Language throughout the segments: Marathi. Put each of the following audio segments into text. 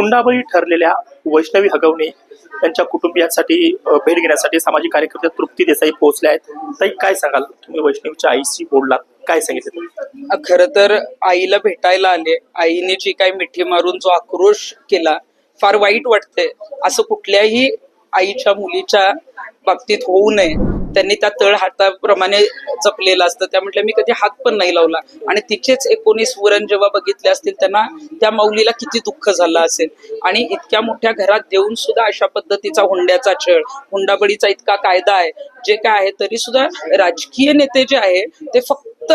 हुंडाबळी ठरलेल्या वैष्णवी हगवणे यांच्या कुटुंबियांसाठी भेट घेण्यासाठी सामाजिक कार्यकर्ते तृप्ती देसाई पोहोचल्या आहेत. ताई काय सांगाल? तुम्ही वैष्णवीच्या आईशी बोललात काय सांगितलं खर तर आईला भेटायला आले. आईने जी काही मिठी मारून जो आक्रोश केला फार वाईट वाटते असं कुठल्याही आईच्या मुलीच्या बाबतीत होऊ नये. त्यांनी त्या तळ हाताप्रमाणे जपलेलं असतं. त्या म्हटलं मी कधी हात पण नाही लावला. आणि तिचेच एकोणीस वरण जेव्हा बघितले असतील त्यांना त्या माऊलीला किती दुःख झालं असेल. आणि इतक्या मोठ्या घरात देऊन सुद्धा अशा पद्धतीचा हुंड्याचा छळ हुंडाबळीचा इतका कायदा आहे जे काय आहे तरी सुद्धा राजकीय नेते जे आहे ते फक्त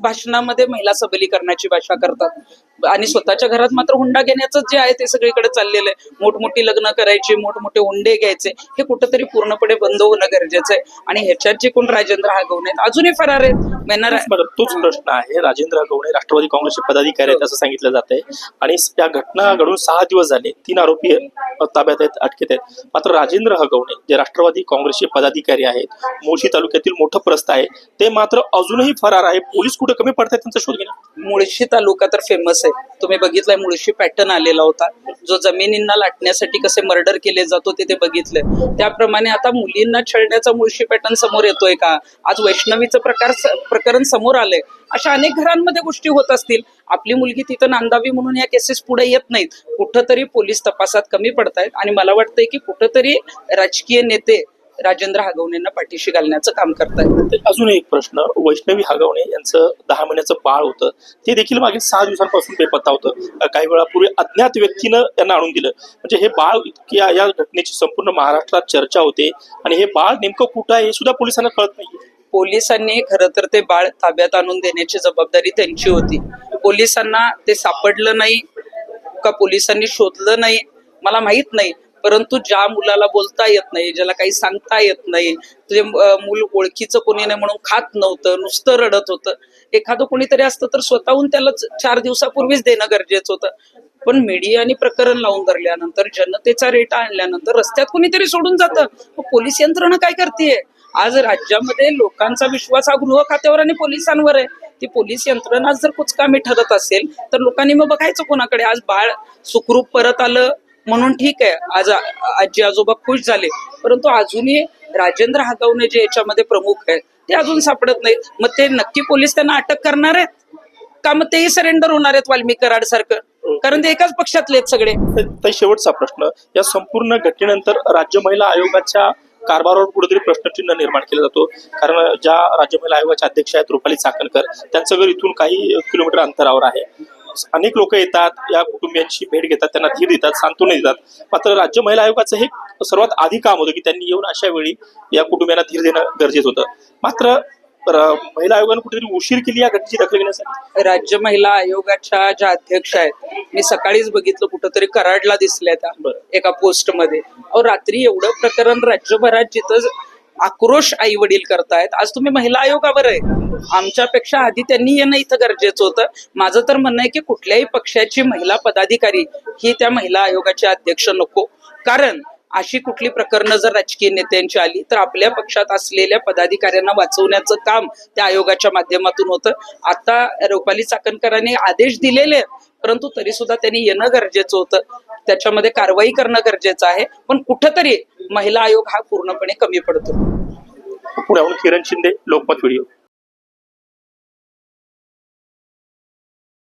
भाषणामध्ये महिला सबलीकरणाची भाषा करतात. आणि स्वतःच्या घरात मात्र हुंडा घेण्याचं जे आहे ते सगळीकडे चाललेलं आहे. मोठमोठी लग्न करायची मोठमोठे हुंडे घ्यायचे हे कुठंतरी पूर्णपणे बंद होणं गरजेचं आहे. आणि ह्याच्यात जे कोण राजेंद्र हागवणे आहेत अजूनही फरार आहेत. तेच प्रश्न आहे. राजेंद्र हगवणे राष्ट्रवादी काँग्रेसचे पदाधिकारी आहेत असं सांगितलं जात आहे आणि या घटना घडून सहा दिवस झाले. तीन आरोपी ताब्यात आहेत अटकेत आहेत. मात्र राजेंद्र हगवणे जे राष्ट्रवादी काँग्रेसचे पदाधिकारी आहेत मुळशी तालुक्यातील मोठं प्रस्थ आहे ते मात्र अजूनही फरार आहे. पोलीस कुठे कमी पडतात त्यांचा शोध घेण्यात? मुळशी तालुका तर फेमस आहे. तुम्ही बघितलंय मुळशी पॅटर्न आलेला होता. जो जमिनींना लाटण्यासाठी कसे मर्डर केले जातो ते ते बघितलंय. त्याप्रमाणे आता मुलींना छळण्याचा मुळशी पॅटर्न समोर येतोय का? आज वैष्णवीचं प्रकार प्रकरण समोर आलंय. अशा अनेक घरांमध्ये गोष्टी होत असतील. आपली मुलगी तिथं नांदावी म्हणून या केसेस पुढे येत नाहीत. कुठंतरी पोलीस तपासात कमी पडतायत. आणि मला वाटतंय की कुठंतरी राजकीय नेते राजेंद्र हागवणेंना पाठीशी घालण्याचं काम करतायत. अजून एक प्रश्न वैष्णवी हगवणे यांचं दहा महिन्याचं बाळ होतं ते देखील मागील सहा दिवसांपासून बेपत्ता होतं. काही वेळापूर्वी अज्ञात व्यक्तीनं त्यांना आणून दिलं. म्हणजे हे बाळ इतक्या या घटनेची संपूर्ण महाराष्ट्रात चर्चा होते आणि हे बाळ नेमकं कुठं आहे हे सुद्धा पोलिसांना कळत नाही पोलिसांनी खरं तर ते बाळ ताब्यात आणून देण्याची जबाबदारी त्यांची होती. पोलिसांना ते सापडलं नाही का पोलिसांनी शोधलं नाही? मला माहीत नाही. परंतु ज्या मुलाला बोलता येत नाही ज्याला काही सांगता येत नाही जे मूल ओळखीचं कोणी नाही म्हणून खात नव्हतं नुसतं रडत होतं एखादं कोणीतरी असतं तर स्वतःहून त्याला चार दिवसापूर्वीच देणं गरजेचं होतं. पण मीडियाने प्रकरण लावून धरल्यानंतर जनतेचा रेटा आणल्यानंतर रस्त्यात कोणीतरी सोडून जातं. पोलीस यंत्रणा काय करते आज राज्यामध्ये लोकांचा विश्वास हा गृह खात्यावर आणि पोलिसांवर आहे. ती पोलीस यंत्रणा जर कुचकामी ठरत असेल तर लोकांनी मग बघायचं कोणाकडे? आज बाळ सुखरूप परत आलं म्हणून ठीक आहे. आज आजी आजोबा खुश झाले. परंतु अजूनही राजेंद्र हागवणे जे याच्यामध्ये प्रमुख आहेत ते अजून सापडत नाहीत. मग ते नक्की पोलीस त्यांना अटक करणार आहेत? का मग तेही सरेंडर होणार आहेत वाल्मिक कराड सारखं कारण ते एकाच पक्षातले आहेत सगळे. तर शेवटचा प्रश्न या संपूर्ण घटनेनंतर राज्य महिला आयोगाच्या कारभारावर कुठेतरी प्रश्नचिन्ह निर्माण केला जातो. कारण ज्या राज्य महिला आयोगाच्या अध्यक्ष आहेत रुपाली चाकणकर त्यांचं घर इथून काही किलोमीटर अंतरावर आहे. अनेक लोक येतात या कुटुंबियांची भेट घेतात त्यांना धीर देतात सांत्वना देतात. मात्र राज्य महिला आयोगाचं हे सर्वात आधी काम होतं की त्यांनी येऊन अशा वेळी या कुटुंबियांना धीर देणं गरजेचं होतं. मात्र महिला आयोगानं कुठेतरी उशीर केली या घटनेची दखल घेण्यासाठी? राज्य महिला आयोगाच्या ज्या अध्यक्ष आहेत मी सकाळीच बघितलं कुठंतरी कराडला दिसल्या त्या. एका पोस्टमध्ये रात्री एवढं प्रकरण राज्यभरात जिथं आक्रोश आई वडील करतायत. आज तुम्ही महिला आयोगावर आहे. आमच्यापेक्षा आधी त्यांनी येणं इथं गरजेचं होतं. माझं तर म्हणणं आहे की कुठल्याही पक्षाची महिला पदाधिकारी ही त्या महिला आयोगाचे अध्यक्ष नको. कारण अशी कुठली प्रकरणं जर राजकीय नेत्यांची आली तर आपल्या पक्षात असलेल्या पदाधिकाऱ्यांना वाचवण्याचं काम त्या आयोगाच्या माध्यमातून होतं. आता रुपाली चाकणकरांनी आदेश दिलेले परंतु तरी सुद्धा त्यांनी येणं गरजेचं होतं. त्याच्यामध्ये कारवाई करणं गरजेचं आहे पण कुठंतरी महिला आयोग हा पूर्णपणे कमी पडतो. पुण्याहून किरण शिंदे लोकमत व्हिडिओ.